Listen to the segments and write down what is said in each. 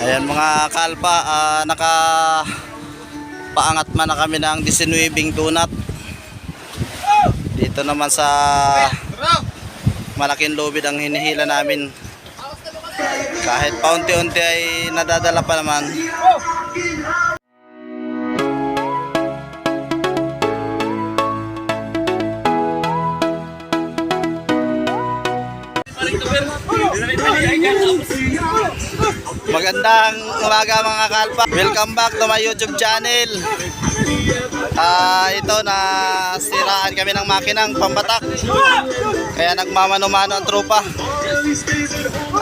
Ayan mga kalpa, ah, naka paangat man na kami ng 19 donut. Dito naman sa malaking lubid ang hinihila namin. Kahit paunti-unti ay nadadala pa naman. Magandang umaga mga kalpa. Welcome back to my YouTube channel. Ah, ito na siraan kami ng makinang pambatak. Kaya nagmamano-mano ang tropa.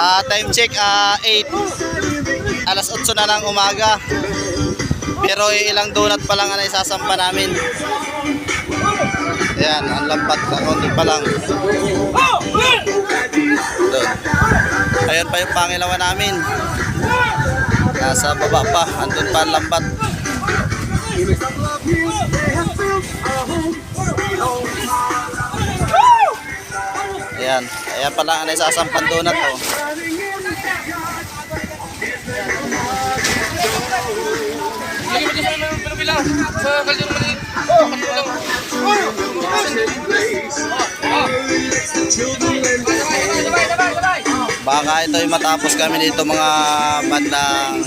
Ah, time check ah 8. Alas 8 na ng umaga. Pero ilang donut pa lang ang isasampa namin. Ayan, ang lambat na konti pa lang. Ayun pa yung pangilawan namin. Nasa baba pa, andun pa ang lambat. Ayan, ayan pala ang isasampan donut to. Dyan sa kaldero maliit. Oh, kaldero lang. Baka ito yung matapos kami dito mga bandang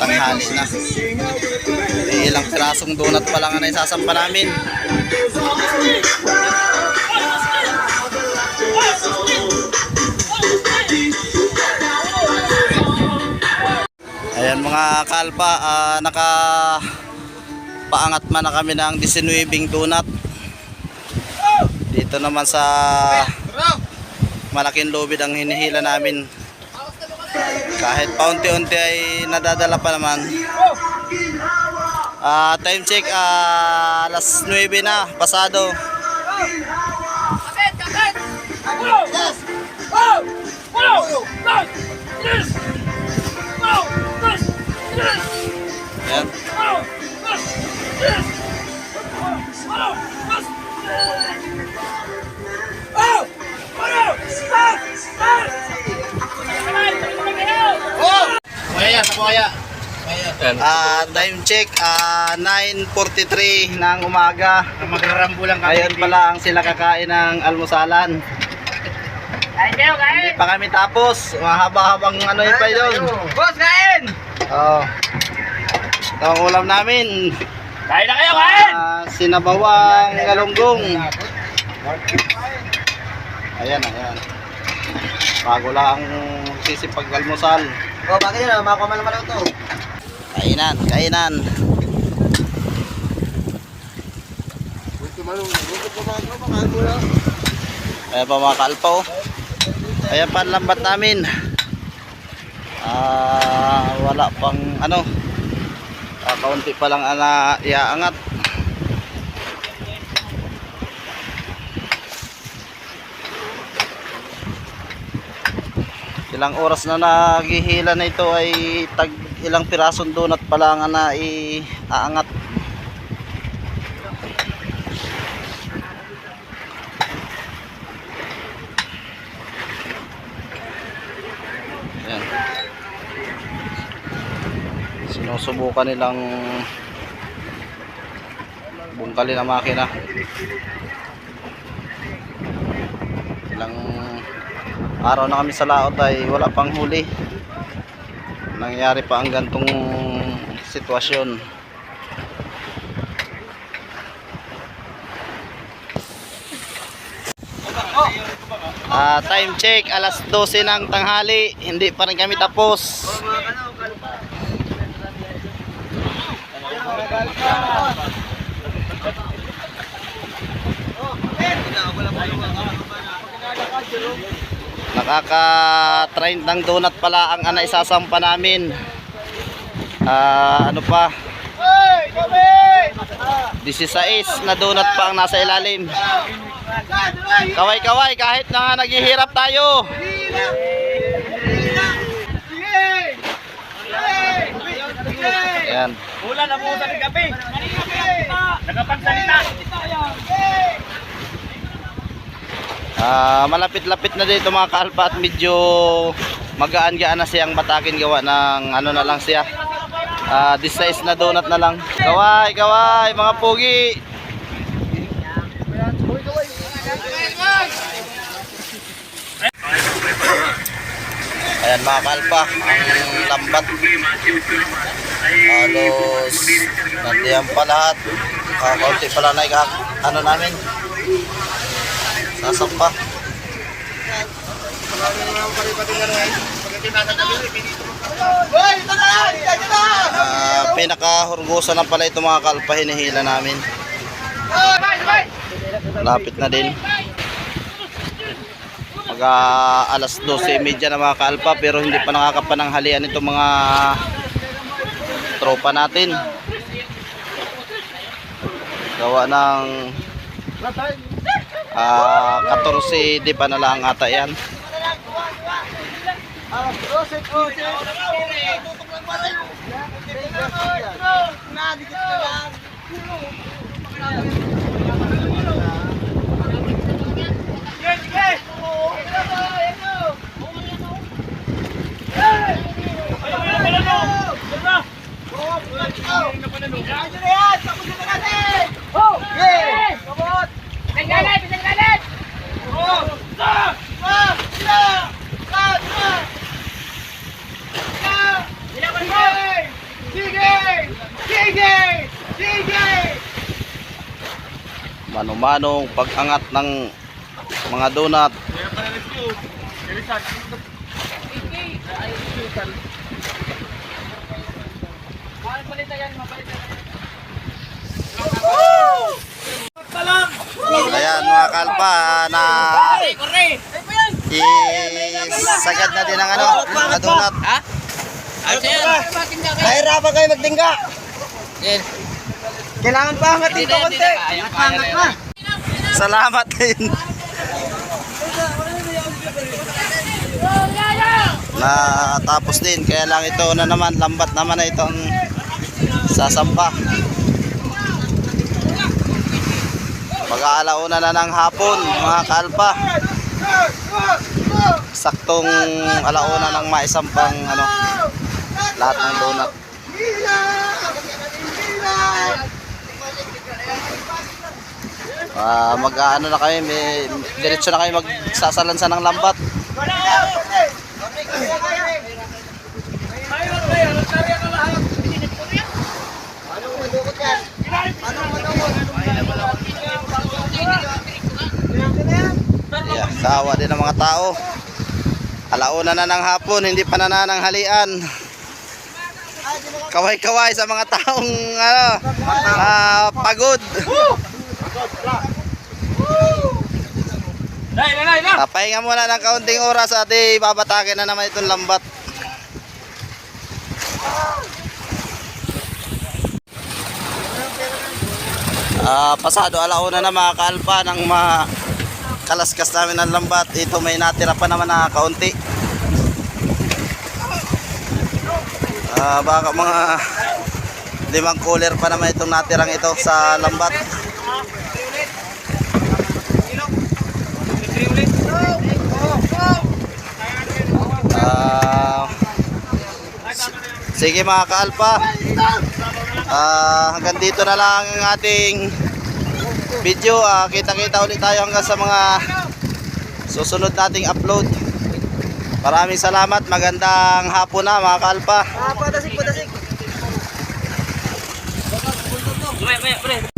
tanghali na. Eh, ilang pirasong donut pa lang ang isasampa namin. Ayan mga kalpa, ah, naka paangat man na kami ng 19 donut. Dito naman sa malaking lubid ang hinihila namin. Kahit paunti-unti ay nadadala pa naman. Ah, time check ah, alas 9 na pasado. Ayan. Kaya, Ah, time check ah, 9:43 ng umaga. Magrarambo lang kami. Ayun pala ang sila kakain ng almusalan. Hindi pa kami tapos. Mahaba-habang ano yun pa yun. Boss, kain! Oh. Ito ang ulam namin. Kain na kayo, kain! Ah, sinabawang galunggong. Ayan, ayan. Bago lang sisipag almusal. Oh, bakit yun? Makakuha naman ako to. Kainan, kainan. Ayan pa mga kalpaw. Ayan pa ang lambat namin. Ah, wala pang ano. Ah, kaunti pa lang ana iaangat. Ilang oras na naghihila na ito ay tag ilang pirasong donut pa lang na iaangat. Ayan. Sinusubukan nilang bungkalin ang makina. Ilang araw na kami sa laot ay wala pang huli. Nangyari pa ang gantong sitwasyon. Ah, time check alas 12 ng tanghali. Hindi pa rin kami tapos. Nakaka 30 donut pala ang ana isasampa namin. Ah, ano pa? 16 na donut pa ang nasa ilalim. Kaway-kaway kahit na naghihirap tayo. Ayan. Ulan na po sa gabi. Nakapagsalita. Ah, malapit-lapit na dito mga kalpa at medyo magaan-gaan na siyang batakin gawa ng ano na lang siya. Ah, this size na donut na lang. Kaway, kaway, mga pugi. Ayan mga kalpa, ang lambat. Halos nandiyan pa lahat. Kakaunti pala na ano namin. Sasampa. Ah, pinakahurgusan na pala ito mga kalpa, hinihila namin. Lapit na din. Mag ah, alas 12.30 na mga kalpa pero hindi pa nakakapananghalian itong mga tropa natin. Gawa ng ah 14 di pa na lang ata yan. Mano-manong pag-angat ng mga donut. Ayan mga kalpa na isagad na din ang ano, mga donut. Nahirapan kayo magtingga. Kailangan pa hangat dito konti. Hangat pa. Salamat din. na tapos din kaya lang ito na naman lambat naman na itong sasampa mag-aalauna na ng hapon mga kalpa saktong alauna ng maisampang ano lahat ng donut Ah, mag-ano na kami, may diretso na kami magsasalansa ng lambat. Yeah, kawa din ng mga tao. Alauna na ng hapon, hindi pa nanananghalian. Kaway-kaway sa mga taong ano, ah, pagod. Dai, dai, dai. Ah, pahinga muna ng kaunting oras at eh, babatakin na naman itong lambat. Ah, pasado alauna na mga kalpa ng mga kalaskas namin ng lambat. Ito may natira pa naman na kaunti. Ah, baka mga limang cooler pa naman itong natirang ito sa lambat. Ah, s- sige mga kaalpa. Ah, hanggang dito na lang ang ating video. Ah, kita-kita ulit tayo hanggang sa mga susunod nating upload. Maraming salamat. Magandang hapon na mga kaalpa. Ah, padasig, padasig. Maya, maya, pre.